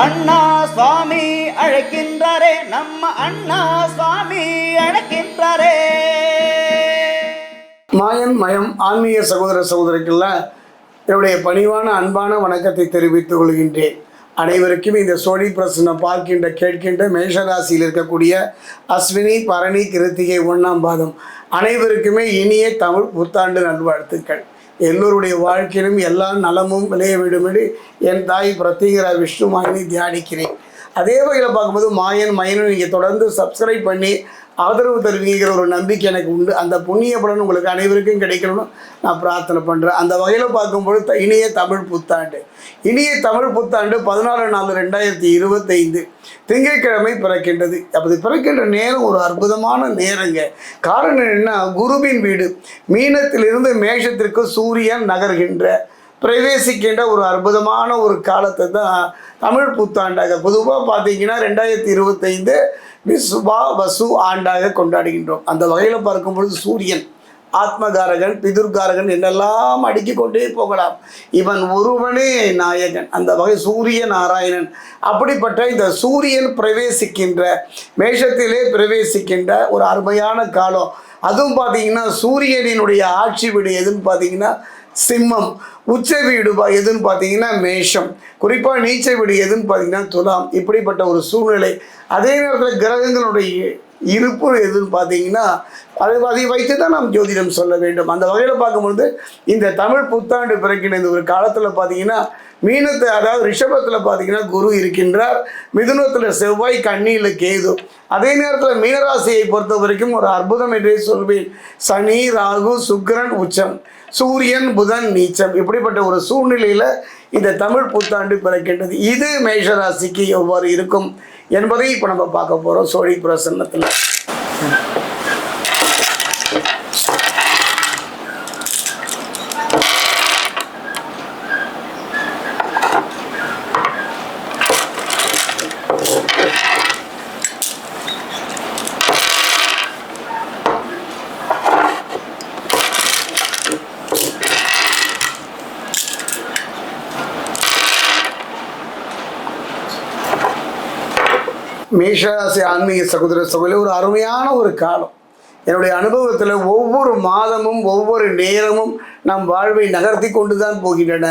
அண்ணா சுவாமி அழைக்கின்றாரே நம்ம அண்ணா சுவாமி அழைக்கின்றாரே. மாயன் மயம் ஆன்மீக சகோதர சகோதரிக்கெல்லாம் என்னுடைய பணிவான அன்பான வணக்கத்தை தெரிவித்துக் கொள்கின்றேன். அனைவருக்கும் இந்த சோழி பிரசனை பார்க்கின்ற கேட்கின்ற மேஷராசியில் இருக்கக்கூடிய அஸ்வினி பரணி கிருத்திகை ஒன்றாம் பாதம். அனைவருக்குமே இனிய தமிழ் புத்தாண்டு நல்வாழ்த்துக்கள். எல்லோருடைய வாழ்க்கையிலும் எல்லா நலமும் விளைய வேண்டுமென்று என் தாய் பிரத்யேகரா விஷ்ணு மாயனை தியானிக்கிறேன். அதே வகையில் பார்க்கும்போது மாயன் மயனும் நீங்கள் தொடர்ந்து சப்ஸ்கிரைப் பண்ணி ஆதரவு தருவீங்கிற ஒரு நம்பிக்கை எனக்கு உண்டு. அந்த புண்ணிய பலன் உங்களுக்கு அனைவருக்கும் கிடைக்கணும்னு நான் பிரார்த்தனை பண்ணுறேன் அந்த வகையில் பார்க்கும்போது இனிய தமிழ் புத்தாண்டு. இனிய தமிழ் புத்தாண்டு பதினாலு நாலு ரெண்டாயிரத்தி இருபத்தைந்து திங்கட்கிழமை பிறக்கின்றது. அப்படி பிறக்கின்ற நேரம் ஒரு அற்புதமான நேரங்க. காரணம் என்ன? குருவின் வீடு. மீனத்திலிருந்து மேஷத்திற்கு சூரியன் நகர்கின்ற பிரவேசிக்கின்ற ஒரு அற்புதமான ஒரு காலத்தை தான் தமிழ் புத்தாண்டாக பொதுவாக பார்த்தீங்கன்னா ரெண்டாயிரத்தி இருபத்தைந்து விசுபா வசு ஆண்டாக கொண்டாடுகின்றோம். அந்த வகையில் பார்க்கும்பொழுது சூரியன் ஆத்மகாரகன் பிதுர்காரகன் என்னெல்லாம் அடுக்கி கொண்டே போகலாம். இவன் ஒருவனே நாயகன் அந்த வகை சூரிய நாராயணன். அப்படிப்பட்ட இந்த சூரியன் பிரவேசிக்கின்ற மேஷத்திலே பிரவேசிக்கின்ற ஒரு அருமையான காலம். அதுவும் பார்த்தீங்கன்னா சூரியனினுடைய ஆட்சி வீடு எதுன்னு பார்த்தீங்கன்னா சிம்மம் உச்ச வீடு எதுன்னு பார்த்தீங்கன்னா மேஷம். குறிப்பாக நீச்சை வீடு எதுன்னு பார்த்தீங்கன்னா துலாம். இப்படிப்பட்ட ஒரு சூழ்நிலை. அதே நேரத்தில் கிரகங்களுடைய இருப்பு எதுன்னு பார்த்தீங்கன்னா அதை அதை வைத்து தான் நாம் ஜோதிடம் சொல்ல வேண்டும். அந்த வகையில் பார்க்கும்பொழுது இந்த தமிழ் புத்தாண்டு பிறக்கின இந்த ஒரு காலத்தில் பார்த்தீங்கன்னா மீனத்தை அதாவது ரிஷபத்தில் பார்த்தீங்கன்னா குரு இருக்கின்றார். மிதுனத்தில் செவ்வாய் கண்ணியில் கேது. அதே நேரத்தில் மீனராசியை பொறுத்த வரைக்கும் ஒரு அற்புதம் என்றே சொல்வேன். சனி ராகு சுக்கிரன் உச்சம். சூரியன் புதன் நீச்சம் இப்படிப்பட்ட ஒரு சூழ்நிலையில் இந்த தமிழ் புத்தாண்டு பிறக்கின்றது. இது மேஷராசிக்கு எவ்வாறு இருக்கும் என்பதை இப்போ நம்ம பார்க்க போகிறோம் சோழி பிரசன்னத்தில். மேஷராசி ஆன்மீக சகோதர சகோதரி ஒரு அருமையான ஒரு காலம். என்னுடைய அனுபவத்தில் ஒவ்வொரு மாதமும் ஒவ்வொரு நேரமும் நம் வாழ்வை நகர்த்தி கொண்டு தான் போகின்றன.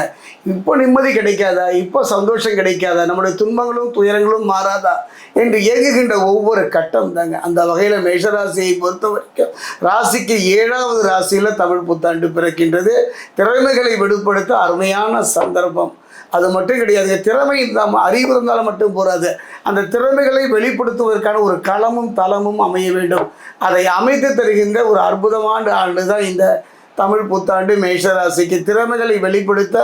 இப்போ நிம்மதி கிடைக்காதா? இப்போ சந்தோஷம் கிடைக்காதா? நம்முடைய துன்பங்களும் துயரங்களும் மாறாதா? என்று இயங்குகின்ற ஒவ்வொரு கட்டம் தாங்க. அந்த வகையில் மேஷராசியை பொறுத்த வரைக்கும் ராசிக்கு ஏழாவது ராசியில் தமிழ் புத்தாண்டு பிறக்கின்றது. திறமைகளை வெளிப்படுத்த அருமையான சந்தர்ப்பம். அது மட்டும் கிடையாது திறமை நாம் அறிவு இருந்தாலும் மட்டும் போராது. அந்த திறமைகளை வெளிப்படுத்துவதற்கான ஒரு களமும் தளமும் அமைய வேண்டும். அதை அமைத்து தருகின்ற ஒரு அற்புதமான ஆண்டு தான் இந்த தமிழ் புத்தாண்டு மேஷராசிக்கு திறமைகளை வெளிப்படுத்த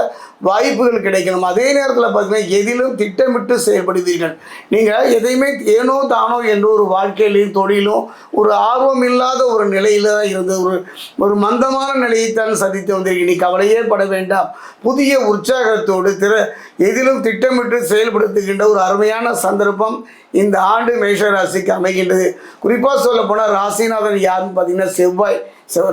வாய்ப்புகள் கிடைக்கணும். அதே நேரத்தில் பார்த்தீங்கன்னா எதிலும் திட்டமிட்டு செயல்படுவீர்கள். நீங்கள் எதையுமே ஏனோ தானோ என்ற ஒரு வாழ்க்கையிலையும் தொழிலும் ஒரு ஆர்வம் இல்லாத ஒரு நிலையில் தான் இருந்த ஒரு ஒரு மந்தமான நிலையைத்தான் சந்தித்து வந்திருக்கீங்க. நீ கவலையே பட வேண்டாம். புதிய உற்சாகத்தோடு திற எதிலும் திட்டமிட்டு செயல்படுத்துகின்ற ஒரு அருமையான சந்தர்ப்பம் இந்த ஆண்டு மேஷராசிக்கு அமைகின்றது. குறிப்பாக சொல்ல போனால் ராசிநாதன் யாருன்னு பார்த்தீங்கன்னா செவ்வாய்.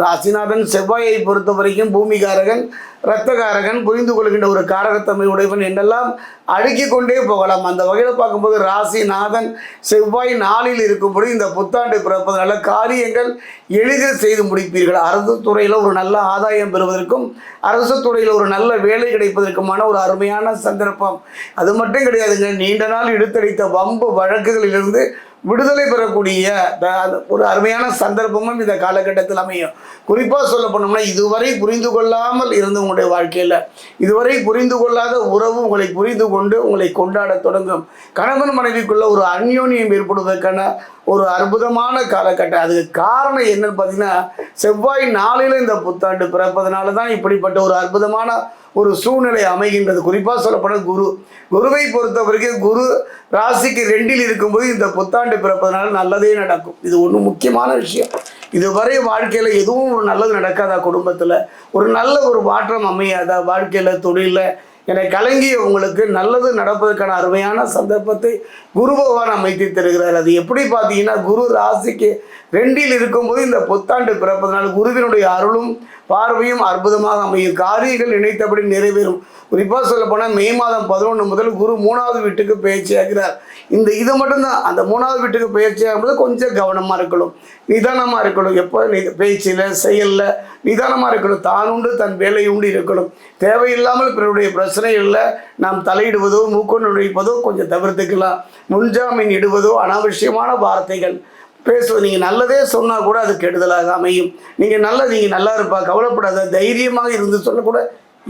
ராசிநாதன் செவ்வாயை பொறுத்த வரைக்கும் பூமிகாரகன் இரத்தகாரகன் புரிந்து கொள்கின்ற ஒரு காரகத்தன்மை உடையவன் என்றெல்லாம் அடுக்கிக் கொண்டே போகலாம். அந்த வகையில் பார்க்கும்போது ராசிநாதன் செவ்வாய் நாளில் இருக்கும்படி இந்த புத்தாண்டு பிறப்பதனால காரியங்கள் எளிதில் செய்து முடிப்பீர்கள். அரசு துறையில் ஒரு நல்ல ஆதாயம் பெறுவதற்கும் அரசு துறையில் ஒரு நல்ல வேலை கிடைப்பதற்குமான ஒரு அருமையான சந்தர்ப்பம். அது மட்டும் கிடையாதுங்க. நீண்ட நாள் இழுத்தடித்த வம்பு வழக்குகளிலிருந்து விடுதலை பெறக்கூடிய ஒரு அருமையான சந்தர்ப்பமும் இந்த காலகட்டத்தில் அமையும். குறிப்பாக சொல்ல போனோம்னா இதுவரை புரிந்து கொள்ளாமல் இருந்த உங்களுடைய வாழ்க்கையில் இதுவரை புரிந்து கொள்ளாத உறவு உங்களை புரிந்து கொண்டு உங்களை கொண்டாட தொடங்கும். கணவன் மனைவிக்குள்ள ஒரு அந்யோன்யம் ஏற்படுவதற்கான ஒரு அற்புதமான காலகட்டம். அதுக்கு காரணம் என்னன்னு பார்த்தீங்கன்னா செவ்வாய் நாளில் இந்த புத்தாண்டு பிறப்பதனால தான் இப்படிப்பட்ட ஒரு அற்புதமான ஒரு சூழ்நிலை அமைகின்றது. குறிப்பாக சொல்லப்போனால் குரு. குருவை பொறுத்த வரைக்கும் குரு ராசிக்கு ரெண்டில் இருக்கும்போது இந்த புத்தாண்டு பிறப்பதனால நல்லதே நடக்கும். இது ஒன்று முக்கியமான விஷயம். இதுவரை வாழ்க்கையில் எதுவும் ஒரு நல்லது நடக்காதா குடும்பத்தில்? ஒரு நல்ல ஒரு மாற்றம் அமையாதா? வாழ்க்கையில் தொழிலில் என்னை கலங்கிய உங்களுக்கு நல்லது நடப்பதற்கான அருமையான சந்தர்ப்பத்தை குரு பகவான் அமைத்து தருகிறார். அது எப்படி பார்த்தீங்கன்னா குரு ராசிக்கு ரெண்டில் இருக்கும்போது இந்த புத்தாண்டு பிறப்பதனால் குருவினுடைய அருளும் பார்வையும் அற்புதமாக அமையும். காரியங்கள் நினைத்தபடி நிறைவேறும். குறிப்பாக சொல்ல போனால் மே மாதம் பதினொன்று முதல் குரு மூணாவது வீட்டுக்கு பயிற்சியாகிறார் இந்த இது மட்டும்தான். அந்த மூணாவது வீட்டுக்கு பயிற்சி ஆகும்போது கொஞ்சம் கவனமாக இருக்கணும். நிதானமாக இருக்கணும். எப்போ நி பேச்சில் செயலில் நிதானமாக இருக்கணும். தான் உண்டு தன் வேலை உண்டு இருக்கணும். தேவையில்லாமல் பிறருடைய பிரச்சனைகளில் நாம் தலையிடுவதோ மூக்கொண்டு நுழைப்பதோ கொஞ்சம் தவிர்த்துக்கலாம். முன்ஜாமீன் இடுவதோ அனாவசியமான வார்த்தைகள். பேசுவது நீங்கள் நல்லதே சொன்னால் கூட அது கெடுதலாக அமையும். நீங்கள் நல்ல நீங்கள் நல்லா இருப்பா கவலைப்படாத தைரியமாக இருந்து சொல்லக்கூட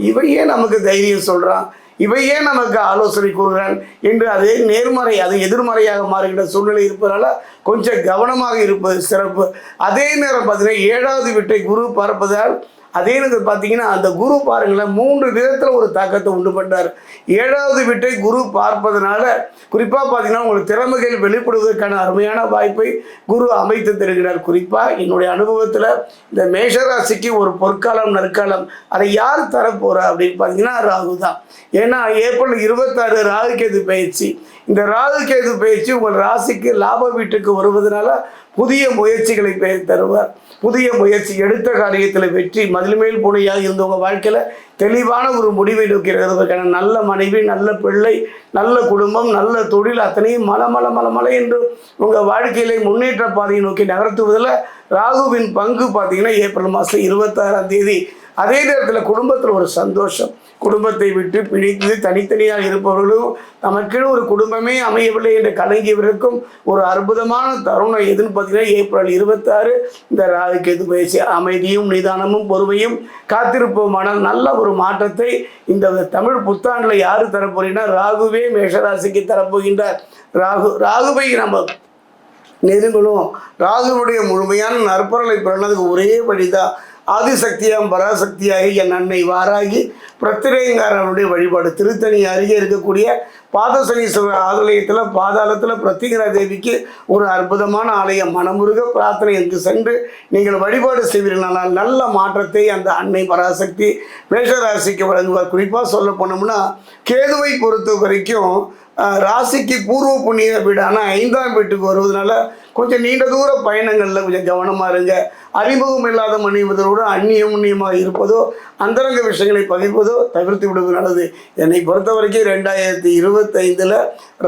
இவையே நமக்கு தைரியம் சொல்கிறான் இவையே நமக்கு ஆலோசனை கூறுகிறான் என்று அதே நேர்மறை அது எதிர்மறையாக மாறுகின்ற சூழ்நிலை இருப்பதனால கொஞ்சம் கவனமாக இருப்பது சிறப்பு. அதே நேரம் பார்த்தீங்கன்னா ஏழாவது வீட்டை குரு பார்ப்பதால் அதே நேரத்தில் பார்த்தீங்கன்னா அந்த குரு பாருங்களேன் மூன்று விதத்தில் ஒரு தாக்கத்தை உண்டு பண்ணார் ஏழாவது வீட்டை குரு பார்ப்பதனால குறிப்பாக பார்த்தீங்கன்னா உங்களுக்கு திறமைகள் வெளிப்படுவதற்கான அருமையான வாய்ப்பை குரு அமைத்து தருகிறார். குறிப்பாக என்னுடைய அனுபவத்தில் இந்த மேஷராசிக்கு ஒரு பொற்காலம் நற்காலம் அதை யார் தரப்போறா அப்படின்னு பார்த்தீங்கன்னா ராகு தான். ஏன்னா ஏப்ரல் இருபத்தாறு ராகு கேது பயிற்சி. இந்த ராகு கேது பயிற்சி உங்கள் ராசிக்கு லாப வீட்டுக்கு வருவதனால புதிய முயற்சிகளை பெ- தருவார். புதிய முயற்சி எடுத்த காரியத்தில் வெற்றி மதில் மேல் புனையாக இருந்த உங்கள் வாழ்க்கையில் தெளிவான ஒரு முடிவை நோக்கி இருக்கிறதுக்கான நல்ல மனைவி நல்ல பிள்ளை நல்ல குடும்பம் நல்ல தொழில் அத்தனையும் மல மல மல மலை என்று உங்கள் வாழ்க்கையிலே முன்னேற்ற பாதையை நோக்கி நகர்த்துவதில் ராகுவின் பங்கு பார்த்தீங்கன்னா ஏப்ரல் மாதம் இருபத்தாறாம் தேதி அதே நேரத்தில் குடும்பத்தில் ஒரு சந்தோஷம். குடும்பத்தை விட்டு பிடித்து தனித்தனியாக இருப்பவர்களும் நமக்குன்னு ஒரு குடும்பமே அமையவில்லை என்று கலங்கியவருக்கும் ஒரு அற்புதமான தருணம் எதுன்னு பார்த்தீங்கன்னா ஏப்ரல் இருபத்தாறு. இந்த ராகுக்கு எது பயிற்சி அமைதியும் நிதானமும் பொறுமையும் காத்திருப்போமான நல்ல ஒரு மாற்றத்தை இந்த தமிழ் புத்தாண்டில் யார் தரப்போறீங்கன்னா ராகுவே மேஷராசிக்கு தரப்போகின்றார். ராகு ராகுவை நம்ம நெருங்கணும். ராகுவுடைய முழுமையான நற்பொருளை பெறனதுக்கு ஒரே வழிதான். ஆதிசக்தியாம் பராசக்தியாகி என் அன்னை வாராகி பிரத்திரேங்காரனுடைய வழிபாடு. திருத்தணி அருகே இருக்கக்கூடிய பாதசனீஸ்வரர் ஆலயத்தில் பாதாளத்தில் பிரத்திகரா தேவிக்கு ஒரு அற்புதமான ஆலயம். மனமுருக பிரார்த்தனை என்று சென்று நீங்கள் வழிபாடு செய்வீர்களானால் நல்ல மாற்றத்தை அந்த அன்னை பராசக்தி மேஷராசிக்கு வழங்குவார். குறிப்பாக சொல்ல போனோம்னா கேதுவை பொறுத்த வரைக்கும் ராசிக்கு பூர்வ புண்ணிய வீடான ஐந்தாம் வீட்டுக்கு வருவதனால கொஞ்சம் நீண்ட தூர பயணங்களில் கொஞ்சம் கவனமாக இருங்க. அறிமுகம் இல்லாத மனைவதோடு அந்நியம் முன்னியமாக இருப்பதோ அந்தரங்க விஷயங்களை பகிர்வதோ தவிர்த்து விடுவது நல்லது. என்னை பொறுத்த வரைக்கும் ரெண்டாயிரத்தி இருபத்தைந்தில்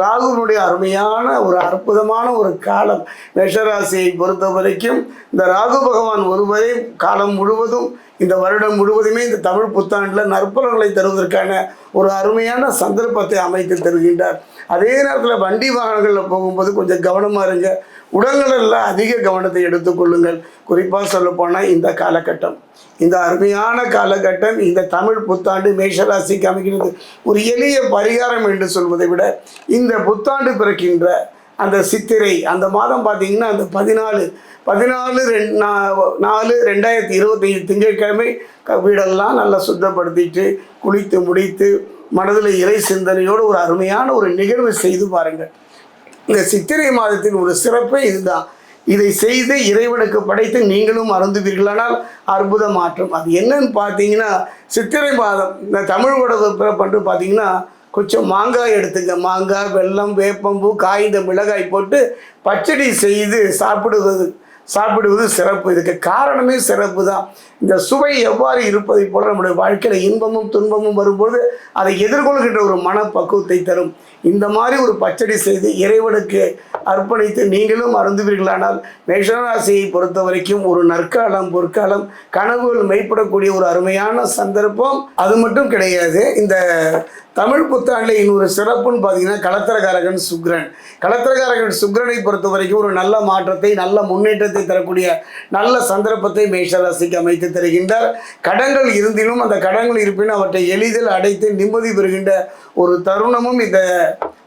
ராகுனுடைய அருமையான ஒரு அற்புதமான ஒரு காலம். மேஷராசியை பொறுத்த வரைக்கும் இந்த ராகு பகவான் ஒருவரே காலம் முழுவதும் இந்த வருடம் முழுவதுமே இந்த தமிழ் புத்தாண்டில் நற்பலன்களை தருவதற்கான ஒரு அருமையான சந்தர்ப்பத்தை அமைத்து தருகின்றார். அதே நேரத்தில் வண்டி வாகனங்களில் போகும்போது கொஞ்சம் கவனமாக இருங்க. உடல்நலில் அதிக கவனத்தை எடுத்துக்கொள்ளுங்கள் குறிப்பாக சொல்லப்போனால் இந்த காலகட்டம். இந்த அருமையான காலகட்டம் இந்த தமிழ் புத்தாண்டு மேஷராசிக்கு அமைக்கிறது ஒரு எளிய பரிகாரம் என்று சொல்வதை விட இந்த புத்தாண்டு பிறக்கின்ற அந்த சித்திரை அந்த மாதம் பார்த்தீங்கன்னா அந்த பதினாலு பதினாலு ரெண் நா- நாலு ரெண்டாயிரத்தி இருபத்தஞ்சி திங்கட்கிழமை வீடெல்லாம் நல்லா சுத்தப்படுத்திட்டு குளித்து முடித்து மனதில் இறை சிந்தனையோடு ஒரு அருமையான ஒரு நிகழ்வு செய்து பாருங்கள். இந்த சித்திரை மாதத்தின் ஒரு சிறப்பே இதுதான். இதை செய்து இறைவனுக்கு படைத்து நீங்களும் அருந்துவீர்களானால் அற்புத மாற்றம் அது என்னன்னு பார்த்தீங்கன்னா சித்திரை மாதம் இந்த தமிழ் உடவு பிறப்பன்று பார்த்தீங்கன்னா கொஞ்சம் மாங்காய் எடுத்துங்க. மாங்காய் வெல்லம் வேப்பம்பூ காய்ந்த மிளகாய் போட்டு பச்சடி செய்து சாப்பிடுவது சாப்பிடுவது சிறப்பு. இதுக்கு காரணமே சிறப்பு தான் இந்த சுவை எவ்வாறு இருப்பதை போல நம்முடைய வாழ்க்கையில் இன்பமும் துன்பமும் வரும்போது அதை எதிர்கொள்கின்ற ஒரு மனப்பக்குவத்தை தரும். இந்த மாதிரி ஒரு பச்சடி செய்து இறைவனுக்கு அர்ப்பணித்து நீங்களும் அருந்துவீர்களானால் மேஷராசியை பொறுத்த வரைக்கும் ஒரு நற்காலம் பொற்காலம் கனவுகள் மெய்ப்படக்கூடிய ஒரு அருமையான சந்தர்ப்பம் அது மட்டும் கிடையாது. இந்த தமிழ் புத்தாண்டில் இன்னொரு சிறப்புன்னு பார்த்தீங்கன்னா கலத்திரகாரகன் சுக்ரன். கலத்திரகாரகன் சுக்ரனை பொறுத்த வரைக்கும் ஒரு நல்ல மாற்றத்தை நல்ல முன்னேற்றத்தை தரக்கூடிய நல்ல சந்தர்ப்பத்தை மேஷராசிக்கு அமைத்து தருகின்றார். கடன்கள் இருந்திலும் அந்த கடன்கள் இருப்பினும் அவற்றை எளிதில் அடைத்து நிம்மதி பெறுகின்ற ஒரு தருணமும் இந்த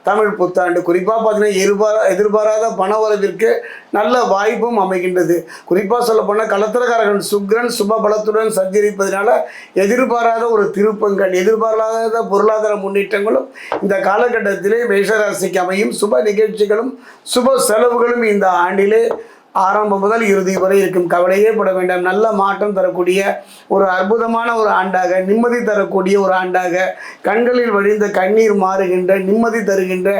தமிழ் புத்தாண்டு. குறிப்பாக பார்த்தீங்கன்னா எதிர்பாரா எதிர்பாராத பண வரவிற்கு நல்ல வாய்ப்பும் அமைகின்றது. குறிப்பாக சொல்லப்போனால் கலத்திரக்காரகன் சுக்ரன் சுப பலத்துடன் சஞ்சரிப்பதனால எதிர்பாராத ஒரு திருப்பங்கள் எதிர்பாராத பொருளாதார முன்னேற்றங்களும் இந்த காலகட்டத்திலே மேஷராசிக்கு அமையும். சுப நிகழ்ச்சிகளும் சுப செலவுகளும் இந்த ஆண்டிலே ஆரம்பம் முதல் இறுதி வரை இருக்கும். கவலையே பட வேண்டாம். நல்ல மாற்றம் தரக்கூடிய ஒரு அற்புதமான ஒரு ஆண்டாக நிம்மதி தரக்கூடிய ஒரு ஆண்டாக கண்களில் வழிந்த கண்ணீர் மாறுகின்ற நிம்மதி தருகின்ற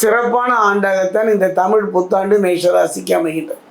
சிறப்பான ஆண்டாகத்தான் இந்த தமிழ் புத்தாண்டு மேஷராசிக்கு அமைகின்றது.